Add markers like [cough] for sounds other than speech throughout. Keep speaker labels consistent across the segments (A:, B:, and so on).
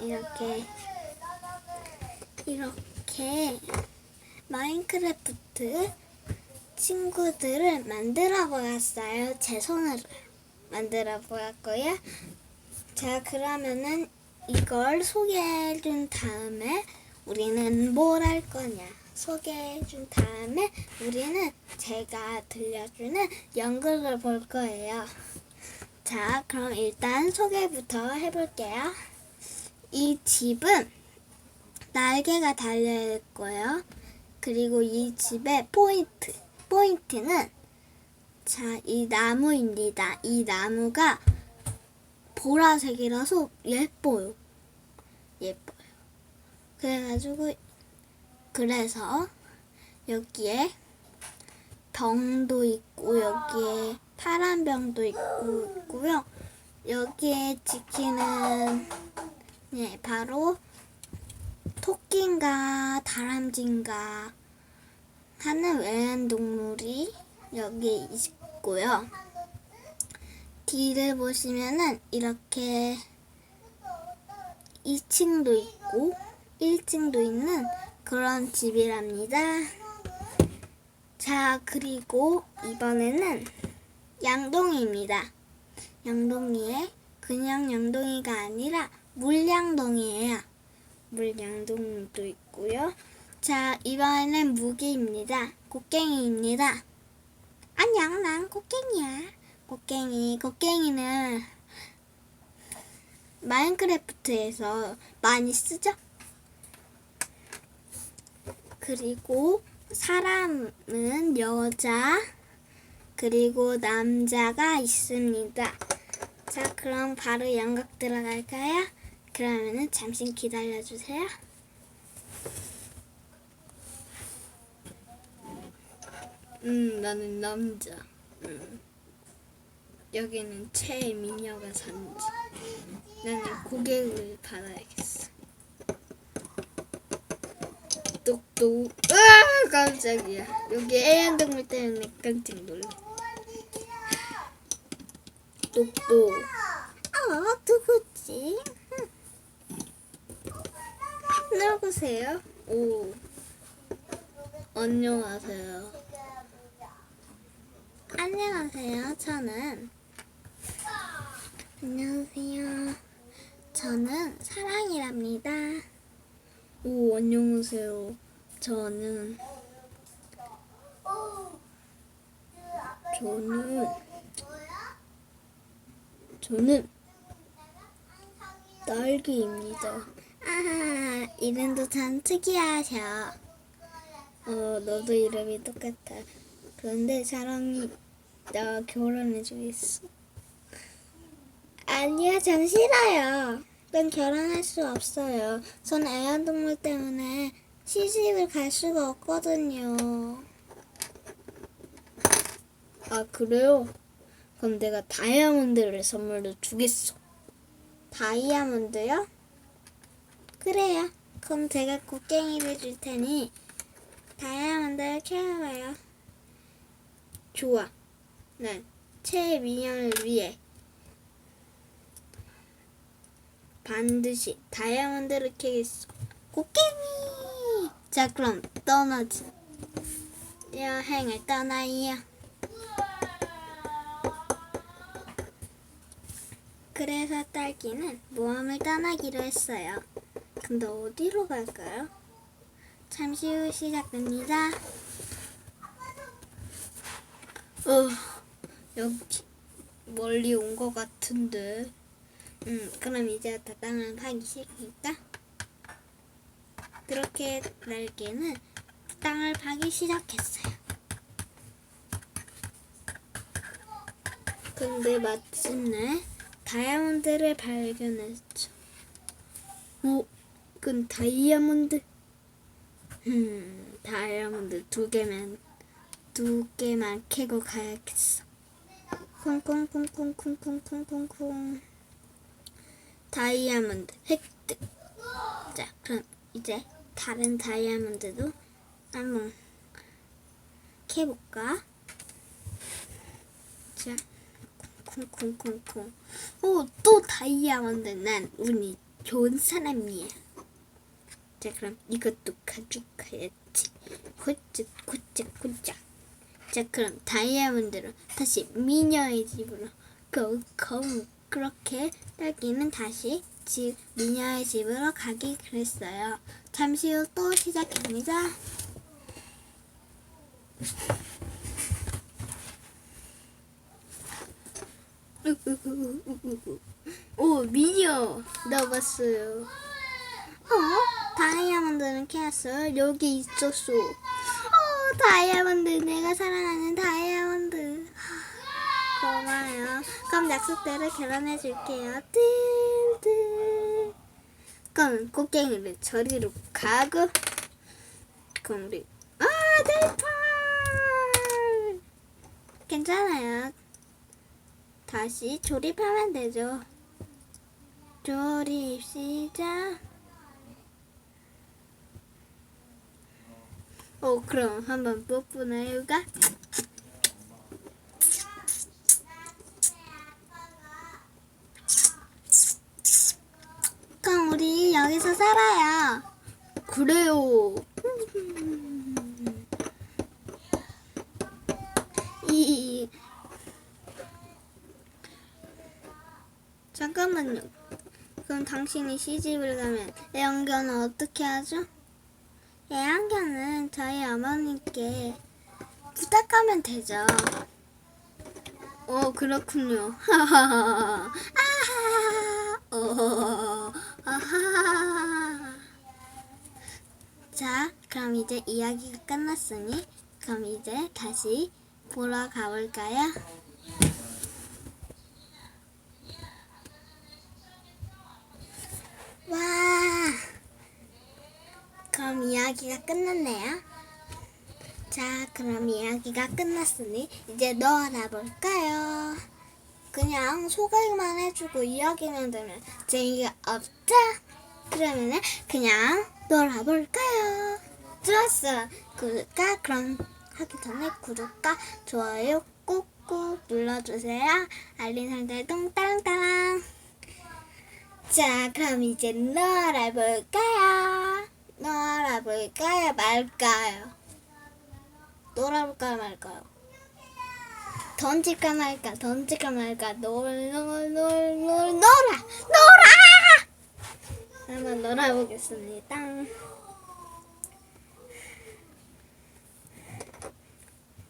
A: 이렇게 이렇게 마인크래프트 친구들을 만들어 보았어요. 제 손으로 만들어 보았고요. 자, 그러면은 이걸 소개해 준 다음에 우리는 뭘 할 거냐? 소개해 준 다음에 우리는 제가 들려주는 연극을 볼 거예요. 자, 그럼 일단 소개부터 해볼게요. 이 집은 날개가 달려 있고요. 그리고 이 집의 포인트, 포인트는 자, 이 나무입니다. 이 나무가 보라색이라서 예뻐요. 예뻐요. 그래가지고 그래서 여기에 병도 있고 여기에 파란 병도 있고 있고요. 여기에 지키는 네 바로 토끼인가 다람쥐인가 하는 외딴동물이 여기 있고요. 뒤를 보시면은 이렇게 2층도 있고 1층도 있는 그런 집이랍니다. 자, 그리고 이번에는 양동이입니다. 양동이에 그냥 양동이가 아니라 물양동이에요. 물양동도 있고요. 자, 이번에는 무기입니다. 곡괭이입니다. 안녕, 난 곡괭이야. 곡괭이, 곡괭이는 마인크래프트에서 많이 쓰죠? 그리고 사람은 여자, 그리고 남자가 있습니다. 자, 그럼 바로 연극 들어갈까요? 그러면은 잠시 기다려주세요. 음, 나는 남자. 음. 여기는 최미녀가 사는지. 나는 고객을 받아야겠어. 똑똑. 아, 깜짝이야. 여기 애완 동물 때문에 깜짝 놀래. 똑똑. 어, 누구지? 누구세요? 오. 안녕하세요. 안녕하세요. 저는 안녕하세요. 저는 사랑이랍니다. 오, 안녕하세요. 저는 저는 저는 딸기입니다. 아, 이름도 참 특이하셔. 어, 너도 이름이 똑같아. 그런데 사랑이 나 결혼해 주겠어. 아니요, 전 싫어요. 난 결혼할 수 없어요. 전 애완동물 때문에 시집을 갈 수가 없거든요. 아, 그래요? 그럼 내가 다이아몬드를 선물로 주겠어. 다이아몬드요? 그래요. 그럼 제가 곡괭이를 줄 테니 다이아몬드를 캐와요. 좋아. 난 최민영을 위해 반드시 다이아몬드를 캐겠어. 곡괭이! 자, 그럼 떠나지. 여행을 떠나요. 그래서 딸기는 모험을 떠나기로 했어요. 근데 어디로 갈까요? 잠시 후 시작됩니다. 어, 여기 멀리 온 것 같은데. 음, 그럼 이제부터 땅을 파기 시작할까? 그렇게 날개는 땅을 파기 시작했어요. 근데 마침내 다이아몬드를 발견했죠. 오, 그건 다이아몬드. 음, 다이아몬드 두 개만 두 개만 캐고 가야겠어. 콩콩콩콩콩콩콩콩콩. 다이아몬드 획득. 자, 그럼 이제 다른 다이아몬드도 한번 캐볼까? 자, 콩콩콩콩. 오, 또 다이아몬드. 난 운이 좋은 사람이야. 자, 그럼 이것도 가져가야지. 호ጭ, 고짝, 고짝. 자, 그럼 다이아몬드로 다시 미녀의 집으로 고, 고. 그렇게 딸기는 다시 집, 미녀의 집으로 가기 그랬어요. 잠시 후 또 시작합니다. 오, 미녀 나왔어요. 어? 다이아몬드는 캐었어. 여기 있었어. 어, 다이아몬드. 내가 사랑하는 다이아몬드. 하, 고마워요. 그럼 약속대로 결혼해 줄게요. 뜰뜰. 그럼 꽃갱이를 저리로 가고. 그럼 우리 아, 대파. 괜찮아요. 다시 조립하면 되죠. 조립 시작. 어, 그럼 한번 뽀뽀나 해볼까? 그럼 우리 여기서 살아요. 그래요. 이 잠깐만요. 그럼 당신이 시집을 가면 애완견은 어떻게 하죠? 애완견은 저희 어머니께 부탁하면 되죠. 어, 그렇군요. 아하, [laughs] 어, 아하. [laughs] 자, 그럼 이제 이야기가 끝났으니, 그럼 이제 다시 보러 가볼까요? 와, 그럼 이야기가 끝났네요. 자, 그럼 이야기가 끝났으니 이제 놀아볼까요? 그냥 소개만 해주고 이야기만 들으면 재미가 없다? 그러면은 그냥 놀아볼까요? 좋았어. 구독과 그럼 하기 전에 구독과 좋아요 꾹꾹 눌러주세요. 알림 설정 땅땅땅. 자, 그럼 이제 놀아볼까요? 놀아볼까요? 말까요? 놀아볼까요? 말까요? 던질까 말까? 던질까 말까? 놀, 놀, 놀, 놀, 놀아! 놀아! 한번 놀아보겠습니다.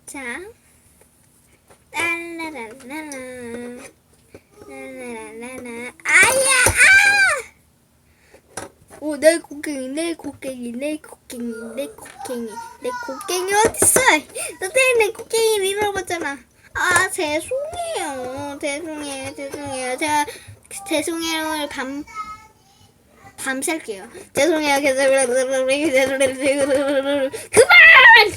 A: 자, 랄라랄라라. 라라라라. 아야! 아! 오, 내 곡괭이, 내 곡괭이, 내 곡괭이, 내 곡괭이, 내 곡괭이 어딨어? 너 때문에 내 곡괭이를 잃어버렸잖아. 아, 죄송해요. 죄송해요, 죄송해요. 제가 죄송해요를 밤, 밤샐게요. 죄송해요. 그만!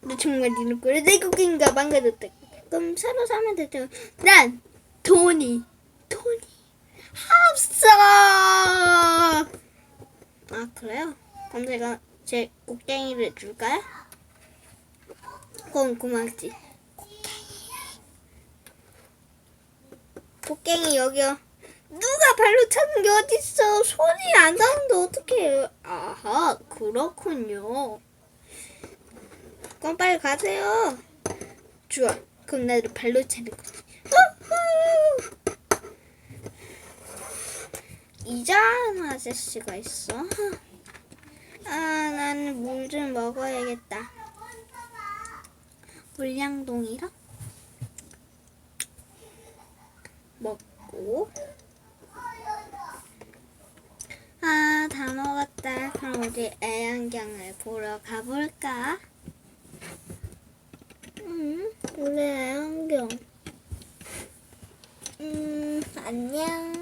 A: 너 정말 니는 거래 내 곡괭이가 망가졌다. 그럼 새로 사면 되죠. 난 돈이, 돈이 없어. 아 그래요? 그럼 제가 제 곡괭이를 줄까요? 그럼 고맙지. 곡괭이 여기요. 누가 발로 차는 게 어딨어? 손이 안 닿는데 어떡해. 아하, 그렇군요. 그럼 빨리 가세요. 좋아. 그럼 나도 발로 차는 거지. 우후! 이장한 아저씨가 있어. 아, 나는 물 좀 먹어야겠다. 물량동이랑 먹고. 아, 다 먹었다. 그럼 우리 애완경을 보러 가볼까? 음, 우리 애완경. 음, 안녕.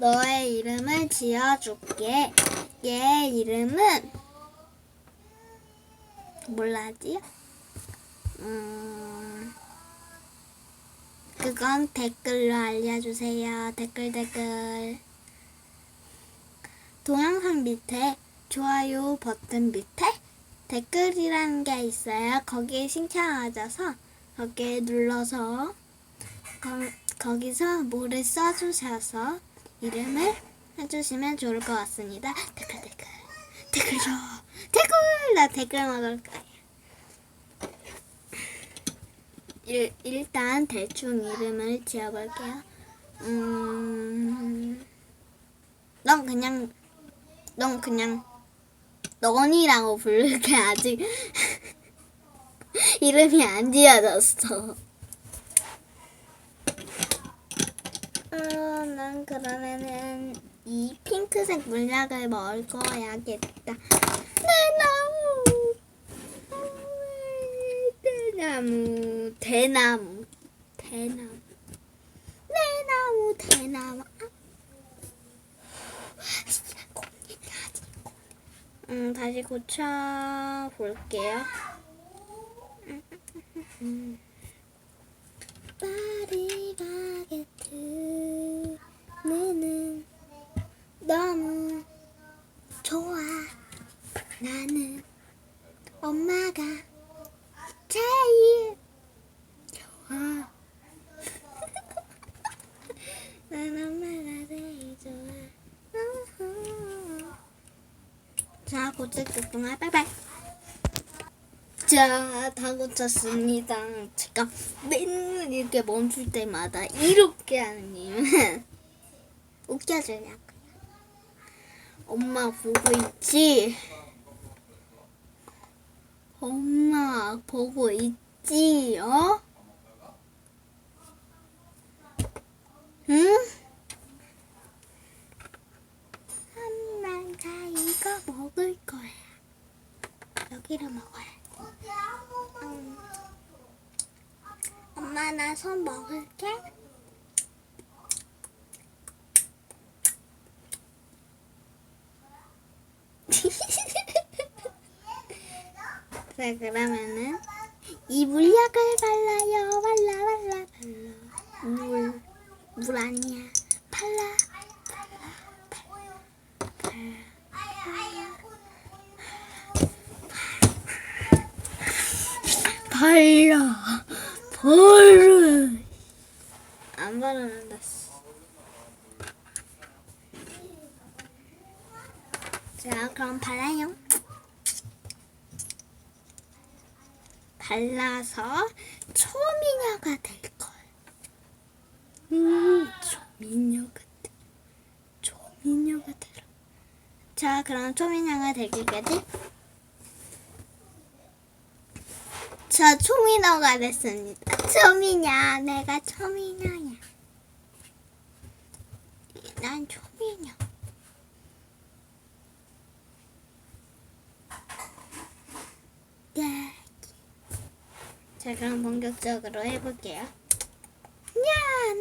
A: 너의 이름을 지어줄게. 얘 이름은 몰라지? 음, 그건 댓글로 알려주세요. 댓글 댓글. 동영상 밑에 좋아요 버튼 밑에 댓글이라는 게 있어요. 거기에 신청하셔서 거기에 눌러서 거, 거기서 뭐를 써주셔서 이름을 해주시면 좋을 것 같습니다. 댓글 댓글 댓글요 댓글 나 댓글 먹을 거야. 일, 일단 대충 이름을 지어볼게요. 음, 넌 그냥 넌 그냥 넌이라고 부를게 아직 [laughs] 이름이 안 지어졌어. 어, 난 그러면은 이 핑크색 물약을 먹어야겠다. 내 나무, 대나무, 대나무, 대나무, 내 나무, 대나무. 음, 다시 고쳐 볼게요. 파리바게트 는 너무 좋아. 나는 엄마가 제일 좋아. [laughs] 난 엄마가 제일 좋아. 자, 고쳤겠구나. 빠이빠이. 자, 다 고쳤습니다. 제가 맨날 이렇게 멈출 때마다 이렇게 하는 이유는 [laughs] 웃겨주냐고요. 엄마 보고 있지? 엄마 보고 있지? 어? 응? 엄마가 이거 먹을 거야. 여기를 먹어야 돼. 음. 엄마 나 손 먹을게. 자 그러면은 이 물약을 발라요. 발라 발라. 발라 물물 아니야. 발라. 발라. 발라. 안 바르는다 씨. 자 그럼 발라요 발라서 초미녀가 될 거예요 음 초미녀 같아 초미녀가 되라 자 그럼 초미녀가 되기까지 저 초미녀가 됐습니다. 초미녀, 내가 초미녀야. 난 초미녀. 네. 자, 그럼 본격적으로 해볼게요. 야,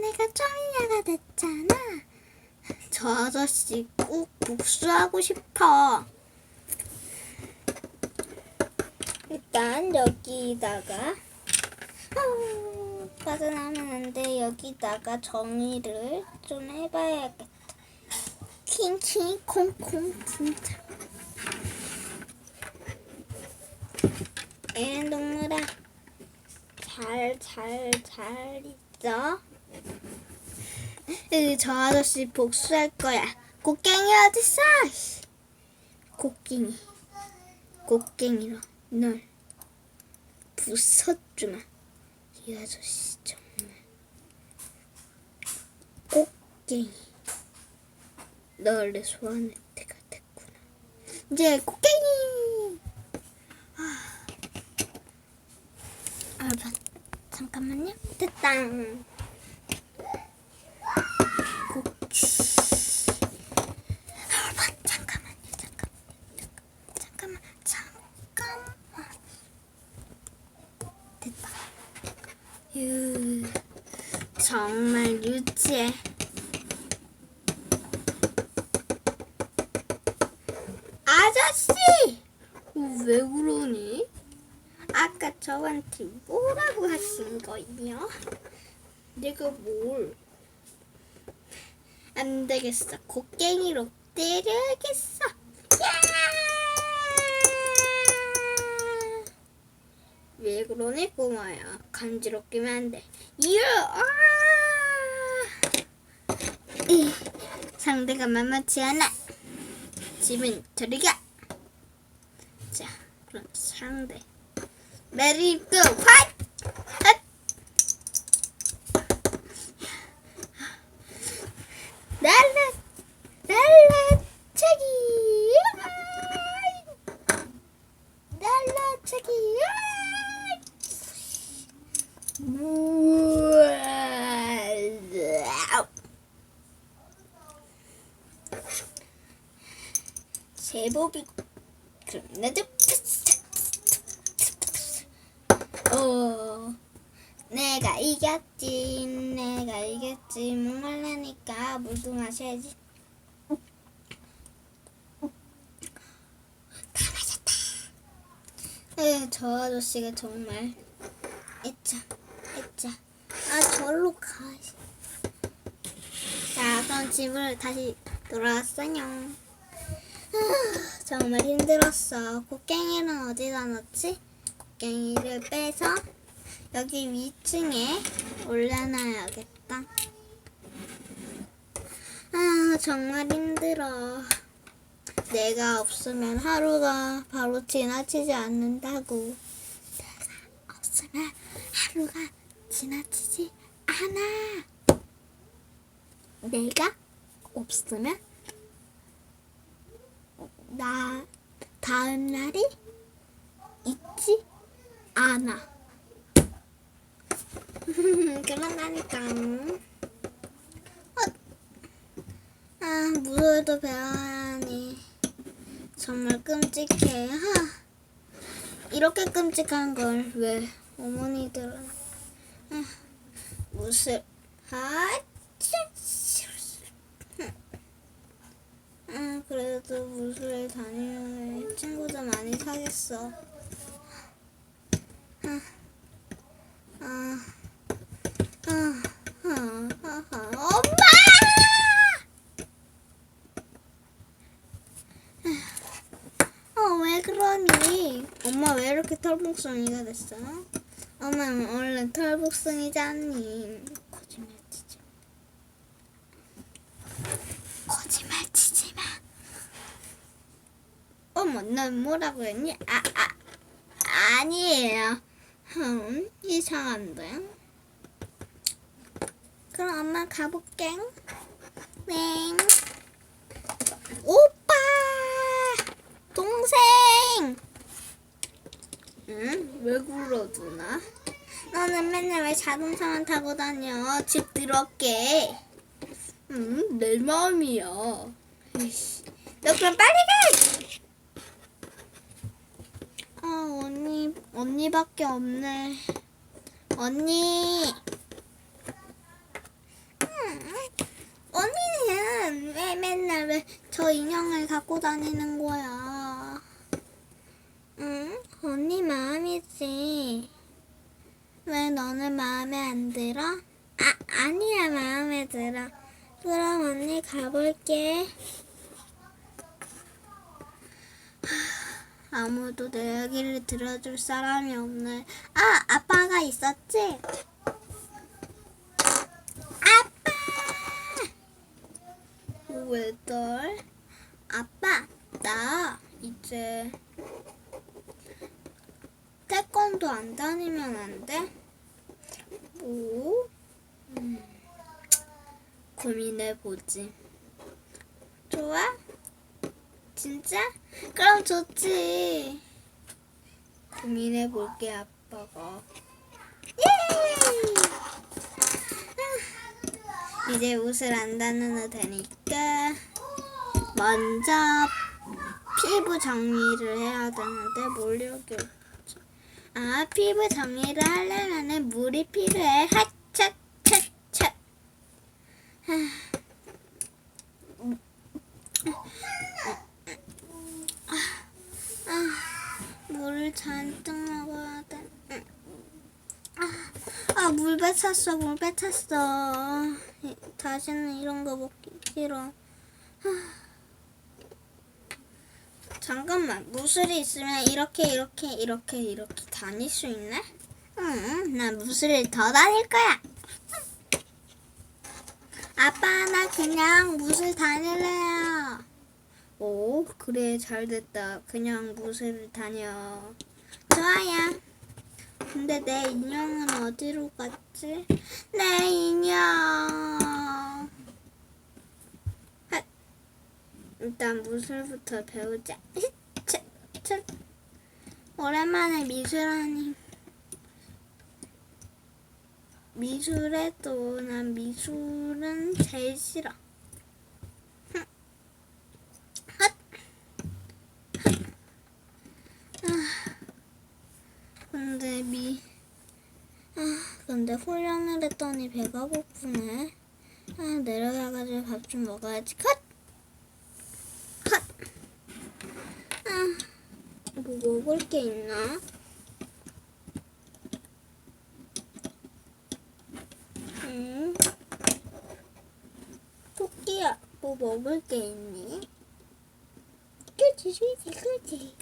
A: 내가 초미녀가 됐잖아. 저 아저씨 꼭 복수하고 싶어. 일단 여기다가 어, 빠져나오면 안 돼. 여기다가 정리를 좀 해봐야겠다. 킹킹 콩콩 진짜. 애는 동물아 잘 잘 잘 있어. 으, 저 아저씨 복수할 거야. 곡괭이 어딨어? 곡괭이. 곡괭이로 널 부숴주마. 이 아저씨 정말 곡괭이. 너를 소환할 때가 됐구나. 이제 곡괭이. 아, 아 잠깐만요. 됐다. 곡. 아, 잠깐만요. 잠깐만. 잠깐만. 잠깐만. 됐다. 유, 정말 유치해. 아저씨! 왜 그러니? 아까 저한테 뭐라고 하신 거예요? 내가 뭘? 안 되겠어. 곡괭이로 때려야겠어. 야! 왜 그러니 꼬마야? 간지럽기만 안 돼. 이어! 아! 이, 상대가 만만치 않아. 집은 저리 가. 자, 그럼 상대. 메리 고 핫! 핫! 날라 날라차기 날라차기 우와. 제복이 그럼 나도 어 내가 이겼지 내가 이겼지. 목말라니까 물도 마셔야지. 다 마셨다. 에휴 저 아저씨가 정말 애짜 애짜. 아 절로 가. 자, 그럼 집으로 다시 돌아왔어요. 아, [sighs] 정말 힘들었어. 곡괭이는 어디다 넣지? 곡괭이를 빼서 여기 위층에 올려놔야겠다. 아, 정말 힘들어. 내가 없으면 하루가 바로 지나치지 않는다고. 내가 없으면 하루가 지나치지 않아. 내가 없으면 나 다음 날이 있지 않아. [laughs] 그런다니까. 어. 아, 물도 배워야 하니. 정말 끔찍해. 하. 이렇게 끔찍한 걸 왜 어머니들은 아, 무슨 아, 아, 그래도 무술에 다니면 친구도 많이 사겠어. 엄마! 어? 엄마 왜 이렇게 털복숭이가 됐어? 엄마 원래 털복숭이잖니. 거짓말 치지 마. 거짓말 치지 마. 어머, 넌 뭐라고 했니? 아, 아, 아니에요. 흠, 이상한데? 그럼 엄마 가볼게. 네. 오빠! 동생! 응? 왜 굴러 누나? 너는 맨날 왜 자동차만 타고 다녀? 집 들어올게. 응? 내 마음이야. 너 그럼 빨리 가! 아, 언니, 언니밖에 없네. 언니! 음, 언니는 왜 맨날 왜 저 인형을 갖고 다니는 거야? 응? 언니 마음이지. 왜 너는 마음에 안 들어? 아, 아니야, 마음에 들어. 그럼 언니 가볼게. 하, 아무도 내 얘기를 들어줄 사람이 없네. 아, 아빠가 있었지? 아빠! 왜들? 아빠, 나 이제 태권도 안 다니면 안 돼? 뭐? 음, 고민해 보지. 좋아? 진짜? 그럼 좋지. 고민해 볼게 아빠가. 예! 아, 이제 옷을 안 다녀도 되니까 먼저 피부 정리를 해야 되는데 뭘 여기 없지? 아 피부 정리를 하려면은 물이 필요해. 하차차차. 아, 물을 잔뜩 먹어야 돼. 응. 아, 뱉었어, 물 뱉었어. 이- 다시는 이런 거 먹기 싫어. 아. 잠깐만, 무술이 있으면 이렇게, 이렇게, 이렇게, 이렇게 다닐 수 있네? 응, 난 무술을 더 다닐 거야. 아빠 나 그냥 무술 다닐래요. 오 그래 잘 됐다. 그냥 무술 다녀. 좋아요. 근데 내 인형은 어디로 갔지? 내 인형. 핫. 일단 무술부터 배우자. 오랜만에 미술하니. 미술해도 난 미술은 제일 싫어. 흠. 핫. 핫. 아. 근데 미. 아, 근데 훈련을 했더니 배가 고프네. 아, 내려가가지고 밥 좀 먹어야지. 컷! 컷! 아, 뭐 먹을 게 있나? 음. 토끼야, 뭐 먹을 게 있니? 그치, 그치, 그치.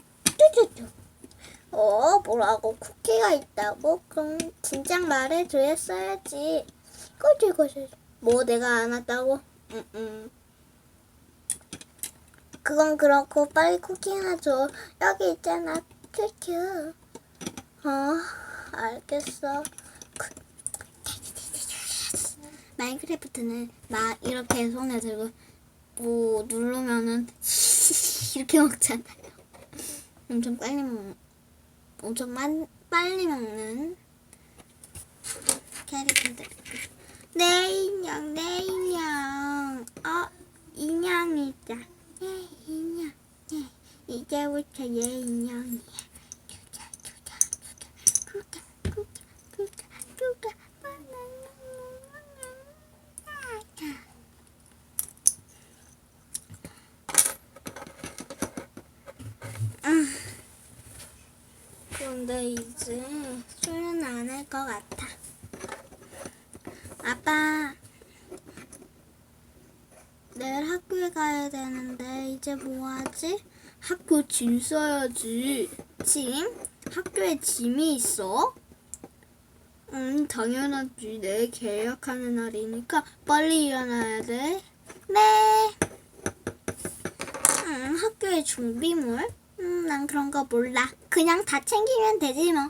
A: 뭐라고 쿠키가 있다고? 그럼 진작 말해줘야지. 그치, 그치. 뭐 내가 안 왔다고? 응, 응. 그건 그렇고 빨리 쿠키나 줘. 여기 있잖아. 큐큐. 어, 알겠어. 마인크래프트는 막 이렇게 손에 들고 뭐 누르면은 [laughs] 이렇게 먹잖아요. 엄청 빨리 먹는, 엄청 만, 빨리 먹는 캐릭터들. 내 인형, 내 인형. 어, 인형이다. 내 인형, 네. 이제부터 얘 인형이야. 주자, 주자, 주자, 주자, 주자, 주자, 주자, 바나나. 음. 그런데 이제 수련 안할 것 같아. 아빠, 내일 학교에 가야 되는데 이제 뭐 하지? 학교 짐 싸야지. 짐? 학교에 짐이 있어? 응, 당연하지. 내일 계약하는 날이니까 빨리 일어나야 돼. 네. 음, 학교에 준비물? 음, 난 그런 거 몰라. 그냥 다 챙기면 되지 뭐.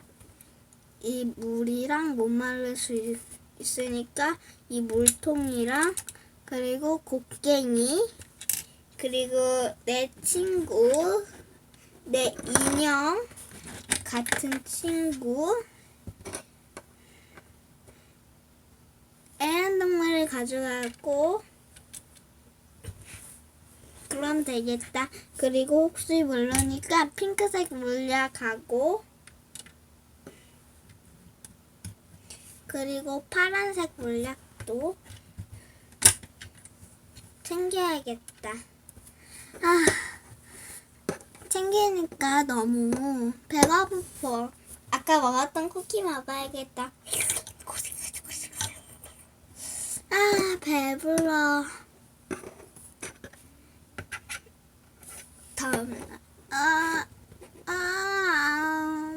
A: 이 물이랑 못 마를 수 있, 있으니까 이 물통이랑 그리고 곡괭이 그리고 내 친구 내 인형 같은 친구 애완동물을 가져가고 그럼 되겠다. 그리고 혹시 모르니까 핑크색 물약 가고 그리고 파란색 물약도 챙겨야겠다. 아, 챙기니까 너무 배가 고파. 아까 먹었던 쿠키 먹어야겠다. 아, 배불러. 다음 날. 아, 아,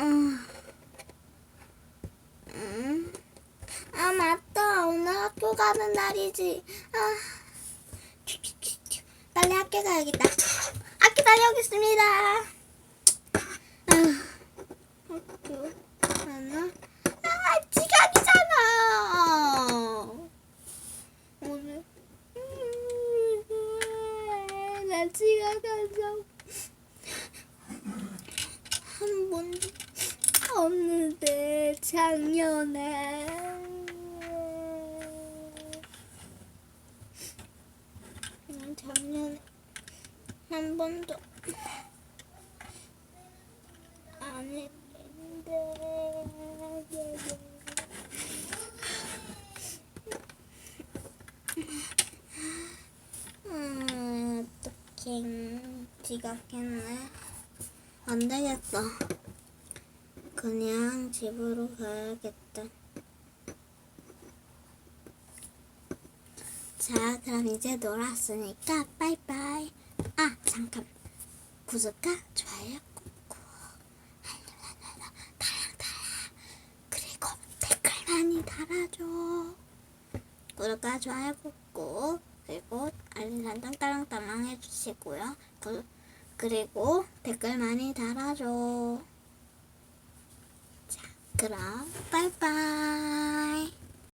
A: 음, 음. 아, 맞다. 오늘 학교 가는 날이지. 아, 빨리 학교 가야겠다. 학교 다녀오겠습니다. 아, 학교 가나? 아, 지각이잖아. 오늘 음, 나 지각하자. 한 번도 없는데 작년에 그냥 작년에 한 번도 안 했는데 음, 어떡해. 지각했네. 안 되겠다. 그냥 집으로 가야겠다. 자, 그럼 이제 놀았으니까 빠이빠이. 아, 잠깐. 구독과 좋아요 꾹꾹. 알람, 달랑, 달랑. 그리고 댓글 많이 달아줘. 구독과 좋아요 꾹꾹 그리고 알림 설정 따랑따랑 해주시고요. 그, 그리고 댓글 많이 달아줘. 자, 그럼 빠이빠이.